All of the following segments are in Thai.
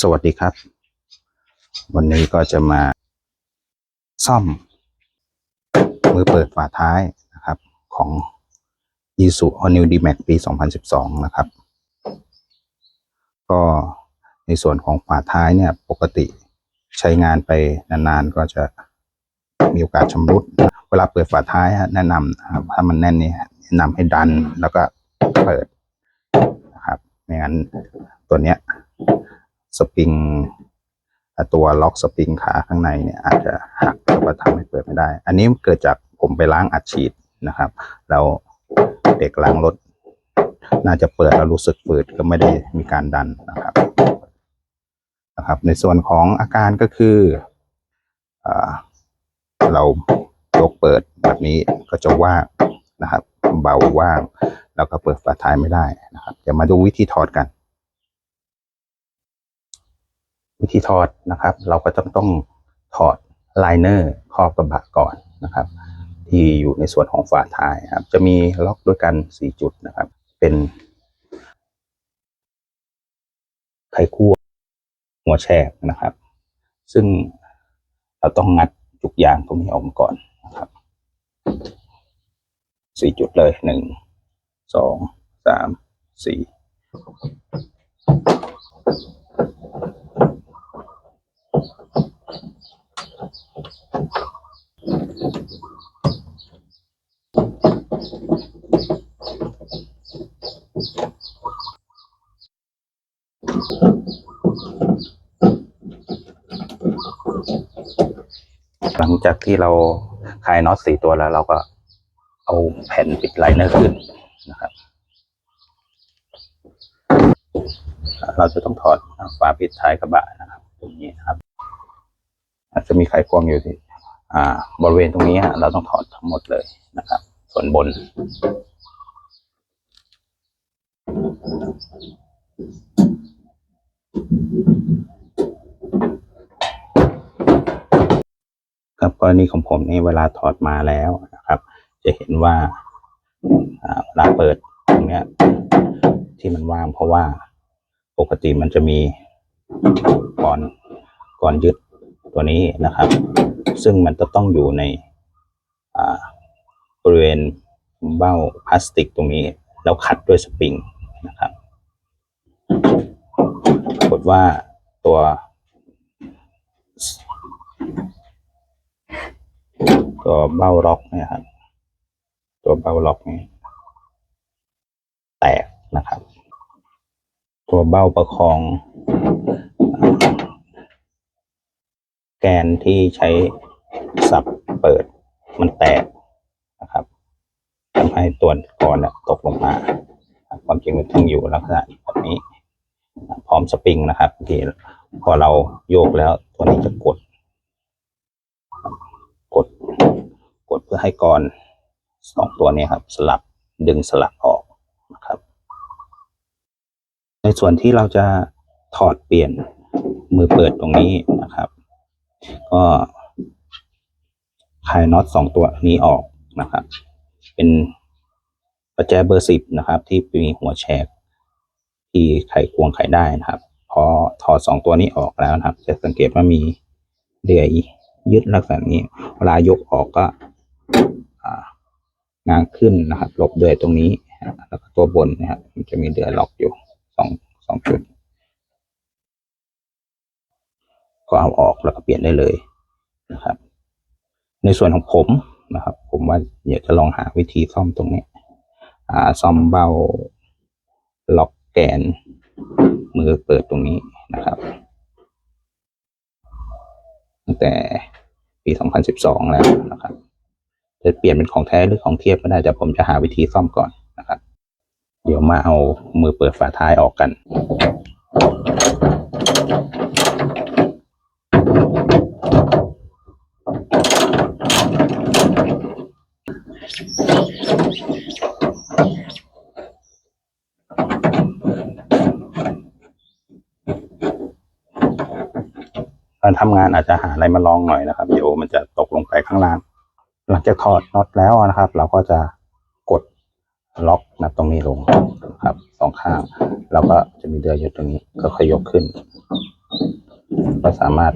สวัสดีครับ วันนี้ก็จะมาซ่อม มือเปิดฝาท้ายนะครับ ของ i s u All New D-Max ปี 2012 นะครับ ก็ในส่วนของฝาท้ายเนี่ยปกติใช้งานไปนานๆ ก็จะมีโอกาสชำรุด เวลาเปิดฝาท้ายแนะนำครับถ้ามันแน่นเนี่ยแนะนำให้ดันแล้วก็เปิดนะครับไม่งั้นตัวเนี้ย สปริงตัวล็อกสปริงขาข้างในเนี่ยอาจจะหักแล้วก็ทำให้เปิดไม่ได้ อันนี้เกิดจากผมไปล้างอัดฉีดนะครับแล้วเด็กล้างรถ น่าจะเปิดแล้วรู้สึกฝืดก็ไม่ได้มีการดันนะครับนะครับ ในส่วนของอาการก็คืออเรายกเปิดแบบนี้ก็จะว่างนะครับ เบาว่าง แล้วก็เปิดฝาท้ายไม่ได้นะครับเดี๋ยวมาดูวิธีถอดกัน วิธีถอดนะครับ เราก็ต้องต้องถอดไลเนอร์ครอบกระบะก่อนนะครับ ที่อยู่ในส่วนของฝาท้ายครับ จะมีล็อกด้วยกัน 4 จุดนะครับ เป็นไขควงหัวแฉกนะครับ ซึ่งเราต้องงัดจุกยางตรงนี้ออกมาก่อนนะครับสี่จุดเลยหนึ่งสองสามสี่ จากที่เราคลายน็อตสี่ตัวแล้ว เราก็เอาแผ่นปิดไลเนอร์ขึ้นนะครับ เราจะต้องถอดฝาปิดท้ายกระบะนะครับ ตรงนี้นะครับ อาจจะมีไขควงอยู่ที่ อ่า บริเวณตรงนี้ฮะเราต้องถอดทั้งหมดเลยนะครับ ส่วนบน ครับกรณีของผมนี่เวลาถอดมาแล้วนะครับ จะเห็นว่าเวลาเปิดตรงเนี้ย ที่มันว่างเพราะว่าปกติมันจะมีก่อนก่อนยึดตัวนี้นะครับ ซึ่งมันจะต้องอยู่ในบริเวณเบ้าพลาสติกตรงนี้ แล้วขัดด้วยสปริงนะครับปรากฏว่าตัว ตัวเบ้าล็อกเนี่ยครับ ตัวเบ้าล็อกนี่แตกนะครับ ตัวเบ้าประคอง แกนที่ใช้สับเปิดมันแตกนะครับทำให้ตัวก่อนเนี่ยตกลงมาครับความจริงมันต้องอยู่ลักษณะแบบนี้ พร้อมสปริงนะครับที่พอเราโยกแล้วตัวนี้จะกด กดเพื่อให้กรสองตัวนี้ครับ สลับดึงสลักออกนะครับ ในส่วนที่เราจะถอดเปลี่ยนมือเปิดตรงนี้นะครับ ก็คลายน็อตสองตัวนี้ออกนะครับ เป็นประแจเบอร์สิบนะครับ ที่มีหัวแฉกที่ไขควงไขได้นะครับ พอถอดสองตัวนี้ออกแล้วนะครับ จะสังเกตว่ามีเดือย ยึดลักษณะนี้ เวลายกออกก็อ่างางขึ้นนะครับหลบเดือยตรงนี้ แล้วก็ตัวบนนะครับมันจะมีเดือยล็อกอยู่สองสองจุด ก็เอาออกแล้วก็เปลี่ยนได้เลยนะครับ ในส่วนของผมนะครับ ผมว่าอยากจะลองหาวิธีซ่อมตรงนี้อ่าซ่อมเบ้าล็อกแกนมือเปิดตรงนี้นะครับตั้งแต่ ปี 2012 แล้วนะครับจะเปลี่ยนเป็นของแท้หรือของเทียบก็ได้แต่ผมจะหาวิธีซ่อมก่อนนะครับ เดี๋ยวมาเอามือเปิดฝาท้ายออกกัน การทำงานอาจจะหาอะไรมาลองหน่อยนะครับเดี๋ยวมันจะตกลงไปข้างล่าง หลังจากถอดน็อตแล้วนะครับ เราก็จะกดล็อกนับตรงนี้ลงนะครับสองข้างแล้วก็จะมีเดือยอยู่ตรงนี้ก็ค่อยยกขึ้น ก็สามารถ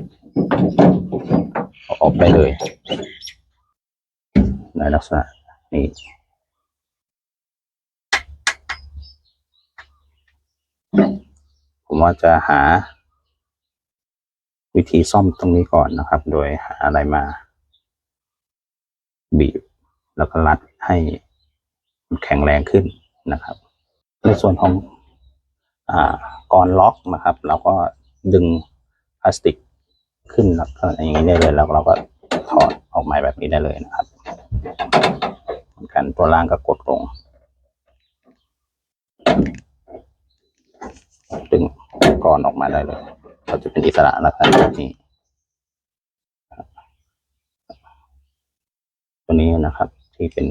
อออกได้เลย ในลักษณะนี้ผมว่าจะหา วิธีซ่อมตรงนี้ก่อนนะครับ โดยหาอะไรมา บีบ แล้วก็รัดให้แข็งแรงขึ้นนะครับ ในส่วนของอ่ากรล็อกนะครับ เราก็ดึงพลาสติกขึ้นแล้วก็อย่างนี้ได้เลยแล้วเราก็ถอดออกมาแบบนี้ได้เลยนะครับเหมือนกันตัวล่างก็กดลงดึงกรออกมาได้เลย ก็จะเป็นอิสระลักษณะแบบนี้ตัวนี้นะครับ ที่เป็น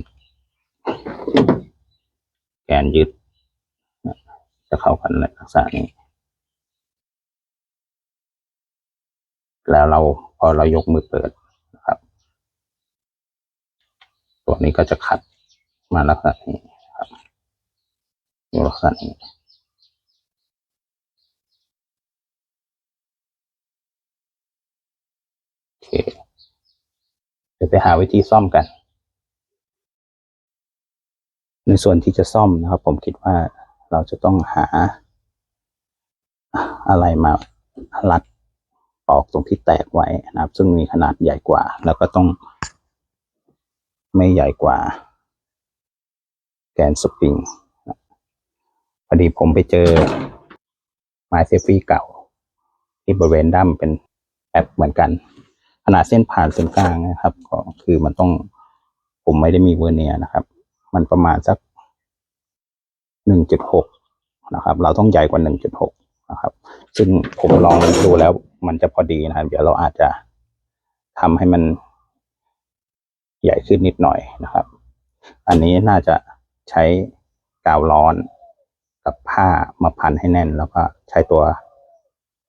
แกนยึด จะเข้ากันในลักษณะนี้ แล้วเราพอเรายกมือเปิดนะครับ ตัวนี้ก็จะขัดมาลักษณะนี้ครับลักษณะนี้ โอ เค เดี๋ยวไปหาวิธีซ่อมกัน ในส่วนที่จะซ่อมนะครับ ผมคิดว่าเราจะต้องหา อะไรมารัดปอกตรงที่แตกไว้นะครับ ซึ่งมีขนาดใหญ่กว่า แล้วก็ต้อง ไม่ใหญ่กว่า แกนสปริงพอดีผมไปเจอไม้เซฟฟี่เก่า ที่บริเวณด้ามเป็นแอบเหมือนกัน ขนาดเส้นผ่านศูนย์กลางนะครับ ก็คือมันต้องผมไม่ได้มีเวอร์เนียนะครับ มันประมาณสักหนึ่งจุดหกนะครับ เราต้องใหญ่กว่าหนึ่งจุดหกนะครับ ซึ่งผมลองดูแล้วมันจะพอดีนะครับ เดี๋ยวเราอาจจะทำให้มันใหญ่ขึ้นนิดหน่อยนะครับ อันนี้น่าจะใช้กาวร้อนกับผ้ามาพันให้แน่น แล้วก็ใช้ตัว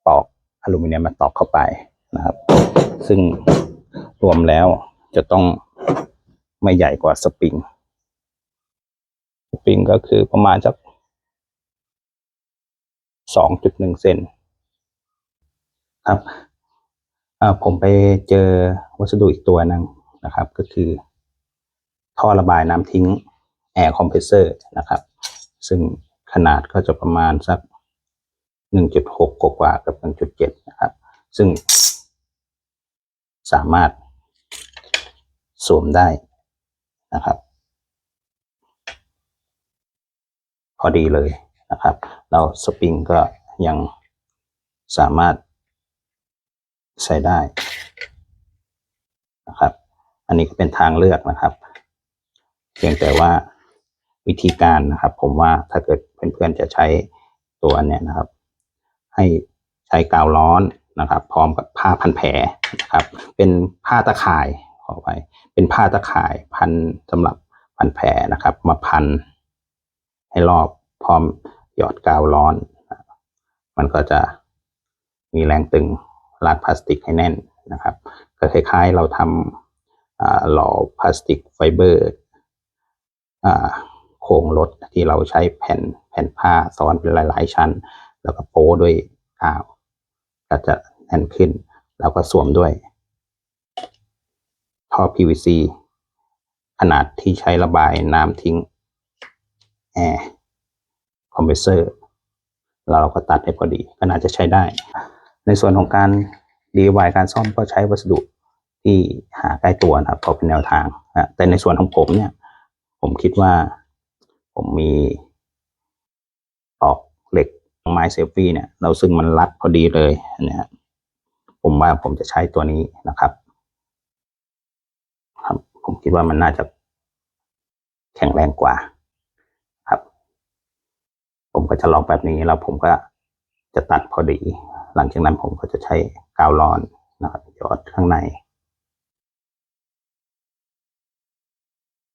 ปอกอลูมิเนียมมาตอกเข้าไป นะครับ ซึ่งรวมแล้วจะต้องไม่ใหญ่กว่าสปริง สปริงก็คือประมาณสักสองจุดหนึ่งเซนครับผมไปเจอวัสดุอีกตัวหนึงนะครับ ก็คือท่อระบายน้ำทิ้งแอร์คอมเพรสเซอร์นะครับ ซึ่งขนาดก็จะประมาณสักหนึ่งจุดหกว่ากับหนึ่งจุดเจ็ดนะครับ ซึ่ง สามารถสวมได้นะครับ พอดีเลยนะครับ เราสปริงก็ยังสามารถใช้ได้นะครับ อันนี้ก็เป็นทางเลือกนะครับ เพียงแต่ว่าวิธีการนะครับ ผมว่าถ้าเกิดเพื่อนๆจะใช้ตัวเนี้ยนะครับ ให้ใช้กาวร้อน นะครับ พร้อมกับผ้าพันแผลนะครับ เป็นผ้าตะข่ายขอไปเป็นผ้าตะข่ายพันสำหรับพันแผลนะครับ มาพันให้รอบพร้อมหยอดกาวร้อน มันก็จะมีแรงตึงรัดพลาสติกให้แน่นนะครับ ก็คล้ายๆเราทำหล่อพลาสติกไฟเบอร์โครงรถที่เราใช้แผ่นแผ่นผ้าซ้อนเป็นหลาย ๆ ชั้น แล้วก็โป้ด้วยกาว ก็จะแน่นขึ้น แล้วก็สวมด้วย ท่อ PVC ขนาดที่ใช้ระบายน้ำทิ้งแอร์คอมเพรสเซอร์แล้วเราก็ตัดให้พอดี ก็น่าจะใช้ได้ ในส่วนของการ DIY การซ่อมก็ใช้วัสดุที่หาใกล้ตัวนะครับก็เป็นแนวทางนะแต่ในส่วนของผมเนี่ย ผมคิดว่าผมมีตอกเหล็ก ไม้เซฟฟี่เนี่ยเราซึ่งมันรัดพอดีเลยอันเนี้ยผมว่าผมจะใช้ตัวนี้นะครับ ครับ ผมคิดว่ามันน่าจะแข็งแรงกว่าครับ ผมก็จะลองแบบนี้แล้วผมก็จะตัดพอดี หลังจากนั้นผมก็จะใช้กาวร้อนนะครับยอดข้างใน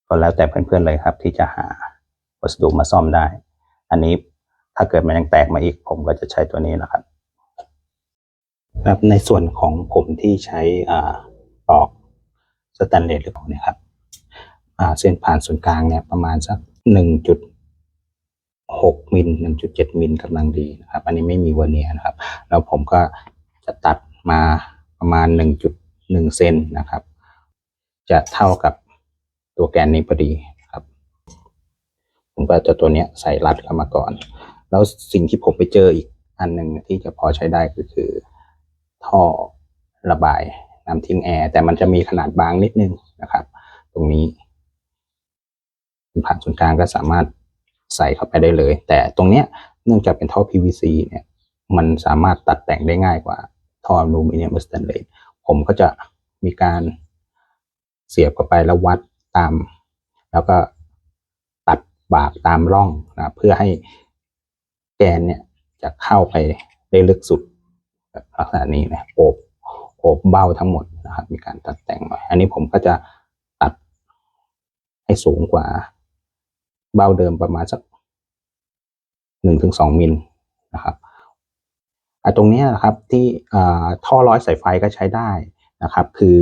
ก็แล้วแต่เพื่อนๆเลยครับ ที่จะหาวัสดุมาซ่อมได้ อันนี้ ถ้าเกิดมันยังแตกมาอีก ผมก็จะใช้ตัวนี้นะครับ ครับในส่วนของผมที่ใช้อ่าตอกสแตนเลสหรือเปล่าเนี่ยครับอ่าเส้นผ่านศูนย์กลางเนี่ยประมาณสักหนึ่งจุดหกมิลหนึ่งจุดเจ็ดมิลกำลังดีนะครับ อันนี้ไม่มีเวอร์เนียนะครับ แล้วผมก็จะตัดมาประมาณ1.1เซนนะครับ จะเท่ากับตัวแกนนี้พอดีครับ ผมก็จะตัวเนี้ยใส่รัดเข้ามาก่อน แล้วสิ่งที่ผมไปเจออีกอันหนึ่งที่จะพอใช้ได้ก็คือ ท่อระบายน้ำทิ้งแอร์แต่มันจะมีขนาดบางนิดนึงนะครับ ตรงนี้ผ่านศูนย์กลางก็สามารถใส่เข้าไปได้เลย แต่ตรงเนี้ยเนื่องจากเป็นท่อ PVC เนี่ยมันสามารถตัดแต่งได้ง่ายกว่าท่ออลูมิเนียมสแตนเลสผมก็จะมีการเสียบเข้าไปแล้ววัดตาม แล้วก็ตัดบากตามร่องนะเพื่อให้ แกนเนี่ยจะเข้าไปได้ลึกสุดแบบลักษณะนี้นะโอบโอบเบ้าทั้งหมดนะครับ มีการตัดแต่งหน่อย อันนี้ผมก็จะตัดให้สูงกว่าเบ้าเดิมประมาณสักหนึ่งถึงสองมิลนะครับอตรงนี้นะครับที่ท่อร้อยสายไฟก็ใช้ได้นะครับ คือ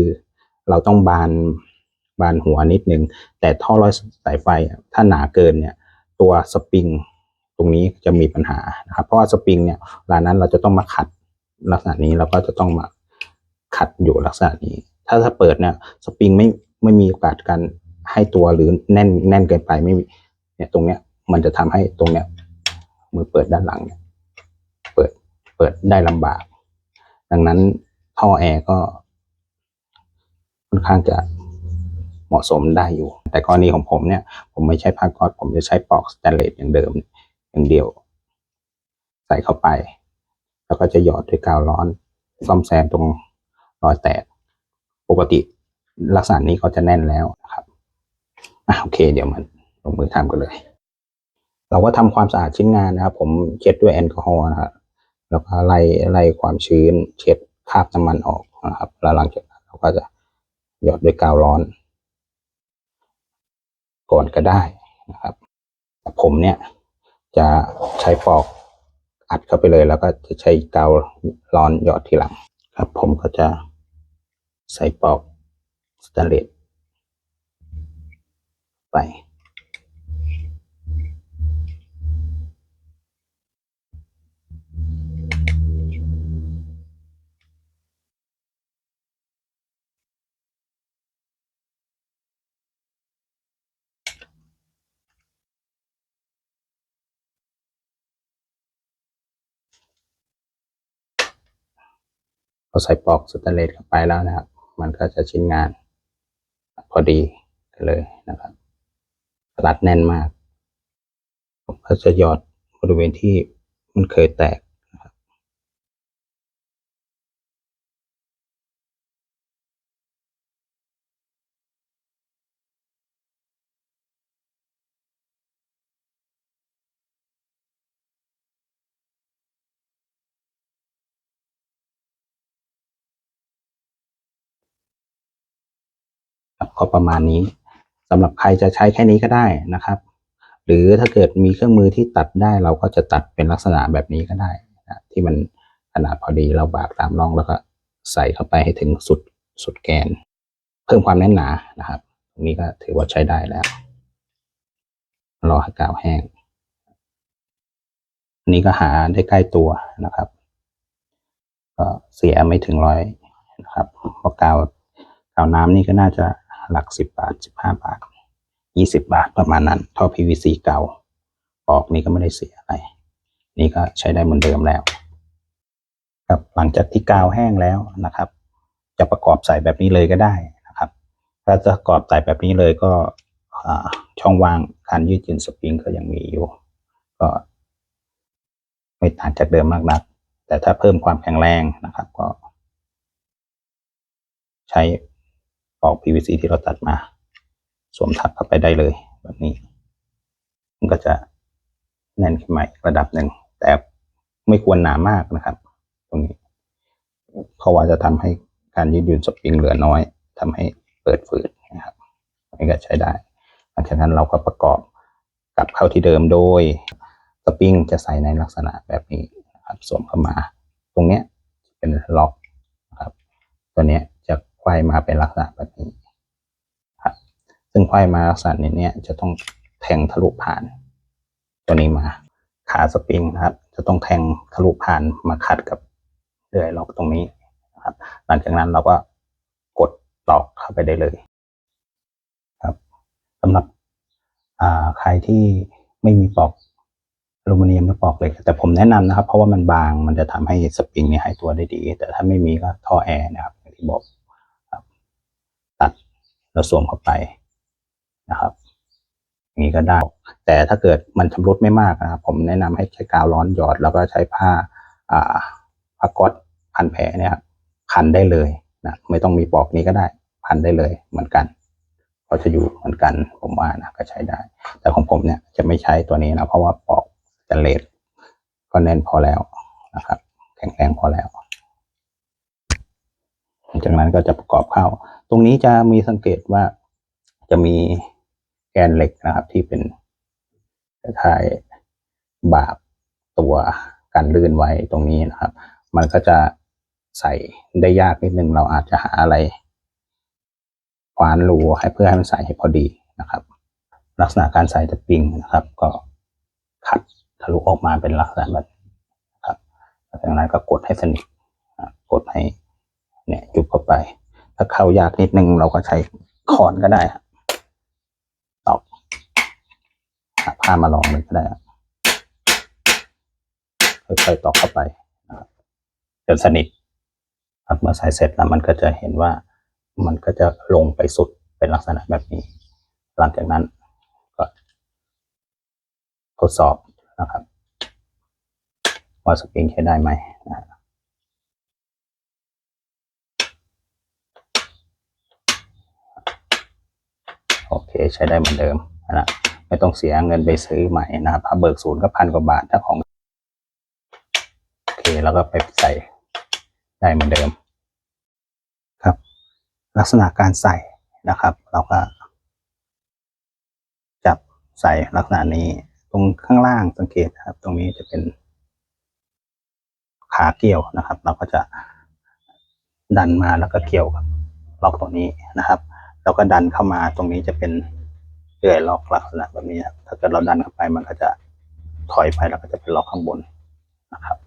เราต้องบานบานหัวนิดนึงแต่ท่อร้อยสายไฟถ้าหนาเกินเนี่ย ตัวสปริง รงนี้จะมีปัญหานะครับ เพราะว่าสปริงเนี่ยเวลานั้นเราจะต้องมาขัดลักษณะนี้เราก็จะต้องมาขัดอยู่ลักษณะนี้ ถ้าถ้าเปิดเนี่ยสปริงไม่ไม่มีโอกาสการให้ตัวหรือแน่นแน่นเกินไปไม่มีเนี่ยตรงเนี้ยมันจะทำให้ตรงเนี้ยมือเปิดด้านหลังเนี่ยเปิดเปิดได้ลำบาก ดังนั้นท่อแอร์ก็ค่อนข้างจะเหมาะสมได้อยู่ แต่กรณีของผมเนี่ย ผมไม่ใช้ผ้าก๊อซผมจะใช้ปลอกสแตนเลสอย่างเดิม อย่างเดียว ใส่เข้าไป แล้วก็จะหยอดด้วยกาวร้อน ซ่อมแซมตรงรอยแตก ปกติลักษณะนี้เขาจะแน่นแล้วนะครับอะโอเค เดี๋ยวมันลงมือทำกันเลย เราก็ทำความสะอาดชิ้นงานนะครับ ผมเช็ดด้วยแอลกอฮอล์นะครับแล้วก็ไล่ไล่ความชื้น เช็ดคราบน้ำมันออกนะครับ แล้วหลังจากนั้นเราก็จะหยอดด้วยกาวร้อน ก่อนก็ได้นะครับแต่ผมเนี่ย จะใช้ปอกอัดเข้าไปเลย แล้วก็จะใช้กาวร้อนหยอดทีหลัง ครับ ผมก็จะใส่ปอกสแตนเลสไป พอใส่ปลอกสแตนเลสเข้าไปแล้วนะครับ มันก็จะชิ้นงาน พอดีกันเลยนะครับรัดแน่นมาก ผมก็จะหยอดบริเวณที่มันเคยแตกนะครับ ครับ ก็ประมาณนี้สำหรับใครจะใช้แค่นี้ก็ได้นะครับ หรือถ้าเกิดมีเครื่องมือที่ตัดได้เราก็จะตัดเป็นลักษณะแบบนี้ก็ได้นะที่มันขนาดพอดีเราบากตามร่องแล้วก็ใส่เข้าไปให้ถึงสุดสุดแกน เพิ่มความแน่นหนานะครับตรงนี้ก็ถือว่าใช้ได้แล้วรอให้กาวแห้งอันนี้ก็หาได้ใกล้ตัวนะครับ ก็เสียไม่ถึงร้อยนะครับเพราะกาวกาวน้ำนี่ก็น่าจะ หลักสิบบาทสิบห้าบาทยี่สิบาทประมาณนั้น ท่อ PVC เก่า ออกนี่ก็ไม่ได้เสียอะไร นี่ก็ใช้ได้เหมือนเดิมแล้ว ครับหลังจากที่กาวแห้งแล้วนะครับ จะประกอบใส่แบบนี้เลยก็ได้นะครับ ถ้าจะประกอบใส่แบบนี้เลยก็ช่องว่างการยืดหยุ่นสปริงก็ยังมีอยู่ ก็ไม่ต่างจากเดิมมากนัก แต่ถ้าเพิ่มความแข็งแรงนะครับ ก็ ใช้ ปลอก PVC ที่เราตัดมา สวมทับเข้าไปได้เลยแบบนี้ มันก็จะแน่นขึ้นมาอีกระดับหนึ่ง แต่ไม่ควรหนามากนะครับ ตรงนี้ เพราะว่าจะทำให้การยืดหยุ่นสปริงเหลือน้อยทำให้เปิดฝืดนะครับอันนี้ก็ใช้ได้ หลังจากนั้นเราก็ประกอบกลับเข้าที่เดิมโดยสปริงจะใส่ในลักษณะแบบนี้นะครับสวมเข้ามา ตรงเนี้ยเป็นล็อกนะครับ ตัวเนี้ย ไขว้มาเป็นลักษณะแบบนี้ครับซึ่งไขว้มาลักษณะนี้เนี่ยจะต้องแทงทะลุผ่าน ตัวนี้มาขาสปริงนะครับ จะต้องแทงทะลุผ่านมาขัดกับเลื่อยล็อกตรงนี้นะครับ หลังจากนั้นเราก็กดตอกเข้าไปได้เลย ครับสำหรับใครที่ไม่มีปลอกอลูมิเนียมหรือปลอกเหล็กแต่ผมแนะนำนะครับ เพราะว่ามันบางมันจะทำให้สปริงเนี่ยหายตัวได้ดี แต่ถ้าไม่มีก็ท่อแอร์นะครับที่บอก ดแล้วสวมเข้าไปนะครับอย่างนี้ก็ได้ แต่ถ้าเกิดมันชำรุดไม่มากนะครับผมแนะนำให้ใช้กาวร้อนหยอด แล้วก็ใช้ผ้าอ่าผ้าก๊อตพันแผลเนี่ยพันได้เลยนะไม่ต้องมีปลอกนี้ก็ได้พันได้เลยเหมือนกันก็จะอยู่เหมือนกันผมว่านะก็ใช้ได้ แต่ของผมเนี่ยจะไม่ใช้ตัวนี้นะเพราะว่าปลอกสแตนเลสก็แน่นพอแล้วนะครับ แข็งแรงพอแล้ว จากนั้นก็จะประกอบเข้า ตรงนี้จะมีสังเกตว่าจะมีแกนเหล็กนะครับ ที่เป็นคล้ายบาบตัวกันลื่นไว้ตรงนี้นะครับ มันก็จะใส่ได้ยากนิดนึง เราอาจจะหาอะไรขวานรูให้เพื่อให้มันใส่ให้พอดีนะครับ ลักษณะการใส่ตะปิงนะครับ ก็ขัดทะลุออกมาเป็นลักษณะแบบครับจากนั้นก็กดให้สนิทกดให้ เนี่ยยุบเข้าไป ถ้าเข้ายากนิดนึงเราก็ใช้คอนก็ได้ครับตอกหาผ้ามาลองเลยก็ได้ค่อยๆตอกเข้าไปจนสนิทครับเมื่อใส่เสร็จแล้วมันก็จะเห็นว่ามันก็จะลงไปสุดเป็นลักษณะแบบนี้ หลังจากนั้นก็ทดสอบนะครับ ว่าสปริงใช้ได้ไหมนะฮะโอ เคใช้ได้เหมือนเดิมนะไม่ต้องเสียเงินไปซื้อใหม่นะครับถ้าเบิกศูนย์ก็พันกว่าบาทถ้าของโอเคแล้วก็ไปใส่ได้เหมือนเดิม ครับ ลักษณะการใส่นะครับ เราก็ จับใส่ลักษณะนี้ตรงข้างล่างสังเกตนะครับ ตรงนี้จะเป็นขาเกี่ยวนะครับ เราก็จะดันมาแล้วก็เกี่ยวกับล็อกตรงนี้นะครับ แล้วก็ดันเข้ามาตรงนี้จะเป็นเลื่อยล็อกลักษณะแบบนี้ถ้าเกิดเราดันเข้าไปมันก็จะถอยไปแล้วก็จะเป็นล็อกข้างบนนะครับ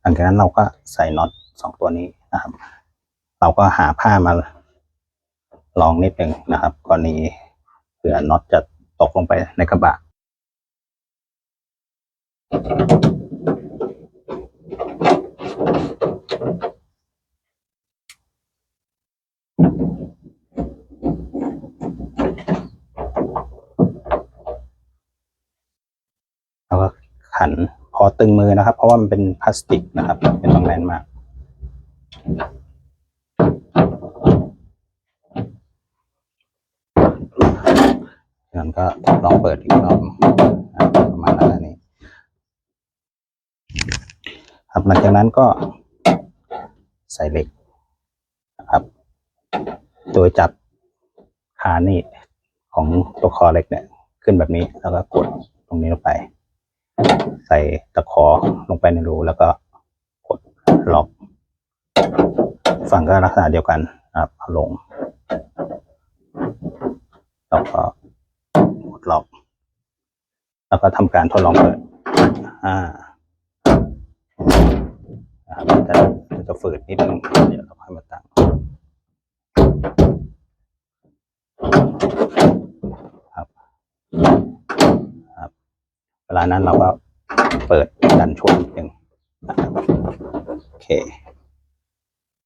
หลังจากนั้นเราก็ใส่น็อตสองตัวนี้นะครับ เราก็หาผ้ามาลองนิดหนึ่งนะครับกรณีเผื่อน็อตจะตกลงไปในกระบะ แล้วก็ขันพอตึงมือนะครับ เพราะว่ามันเป็นพลาสติกนะครับไม่ต้องแน่นมากงั้นก็ลองเปิดอีกรอบอะประมาณนั้นอันนี้ ครับ หลังจากนั้นก็ใส่เหล็กนะครับ โดยจับขานี่ของตัวคอเหล็กเนี่ย ขึ้นแบบนี้แล้วก็กดตรงนี้ลงไป ใส่ตะขอลงไปในรูแล้วก็กดล็อกฝั่งก็ลักษณะเดียวกันนะครับลงแล้วก็กดล็อก แล้วก็ทำการทดลองเปิดอ่า นะครับจะมันจะฝืดนิดนึงเดี๋ยวเราค่อยมาตั้งครับครับ เวลานั้นเราก็เปิดดันช่วงนิดนึงนะครับโอเค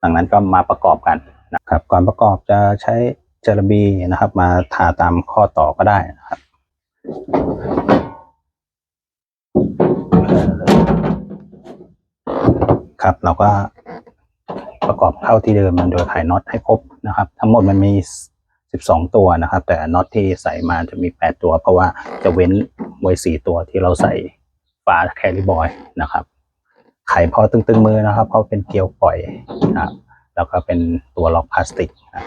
ดังนั้นก็มาประกอบกันนะครับ ก่อนประกอบจะใช้เจลบีนะครับ มาทาตามข้อต่อก็ได้นะครับ ครับ เราก็ประกอบเข้าที่เดิมมันโดยไขน็อตให้ครบนะครับ ทั้งหมดมันมี 12 ตัวนะครับ แต่น็อตที่ใส่มาจะมี 8 ตัว เพราะว่าจะเว้นไว้4ตัวที่เราใส่ฝาแคริบอยนะครับ ไขพอตึงๆมือนะครับ เพราะเป็นเกลียวปล่อยนะครับแล้วก็เป็นตัวล็อกพลาสติกนะ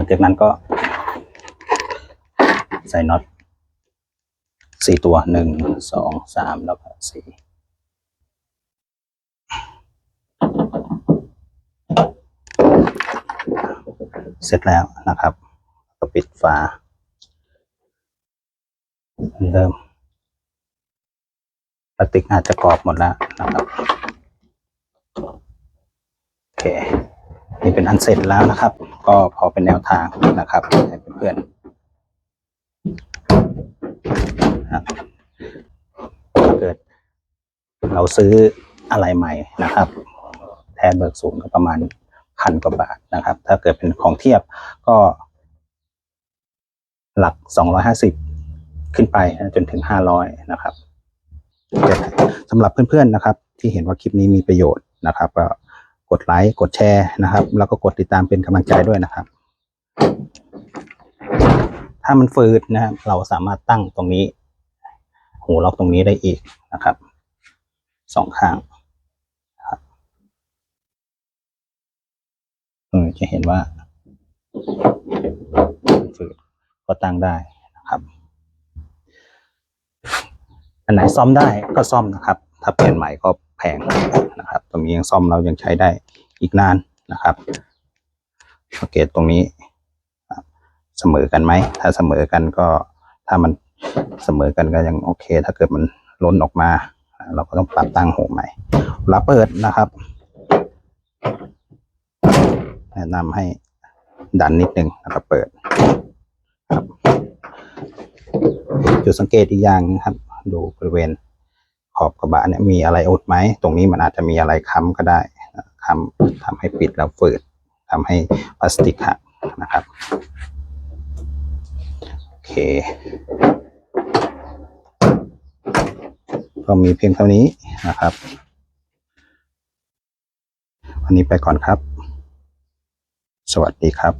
ลังจากนั้นก็ใส่น็อตสี่ตัวหนึ่งสองสามแล้วก็สี่เสร็จแล้วนะครับ ก็ปิดฝาเหมือนเดิมพลาสติกอาจจะกรอบหมดแล้วนะครับ โอเค นี่เป็นอันเสร็จแล้วนะครับ ก็พอเป็นแนวทางนะครับให้เพื่อนถ้าเกิด เราซื้ออะไรใหม่นะครับ แทนเบิกศูนย์ก็ประมาณพันกว่าบาทนะครับ ถ้าเกิดเป็นของเทียบก็ หลักสองร้อยห้าสิบขึ้นไปจนถึงห้าร้อยนะครับสำหรับเพื่อนๆนะครับ ที่เห็นว่าคลิปนี้มีประโยชน์นะครับก็ กดไลค์กดแชร์นะครับ แล้วก็กดติดตามเป็นกำลังใจด้วยนะครับ ถ้ามันฟืดนะครับเราสามารถตั้งตรงนี้ หูล็อกตรงนี้ได้อีกนะครับสองข้างเออจะเห็นว่าฟืดก็ตั้งได้นะครับ อันไหนซ่อมได้ก็ซ่อมนะครับ ถ้าเปลี่ยนใหม่ก็ แพงนะครับ ตรงนี้ยังซ่อมเรายังใช้ได้อีกนานนะครับโอเคตรงนี้เสมอกันไหม ถ้าเสมอกันก็ถ้ามันเสมอกันก็ยังโอเค ถ้าเกิดมันล้นออกมา เราก็ต้องปรับตั้งหูใหม่เวลาเปิดนะครับแนะนำให้ดันนิดนึงแล้วก็เปิดครับ จุดสังเกตอีกอย่างนะครับ ดูบริเวณ ขอบกระบะเนี่ยมีอะไรอุดไหม ตรงนี้มันอาจจะมีอะไรค้ำก็ได้ค้ำทำให้ปิดแล้วฝืดทำให้พลาสติกหักนะครับโอเคก็มีเพียงเท่านี้นะครับ วันนี้ไปก่อนครับ สวัสดีครับ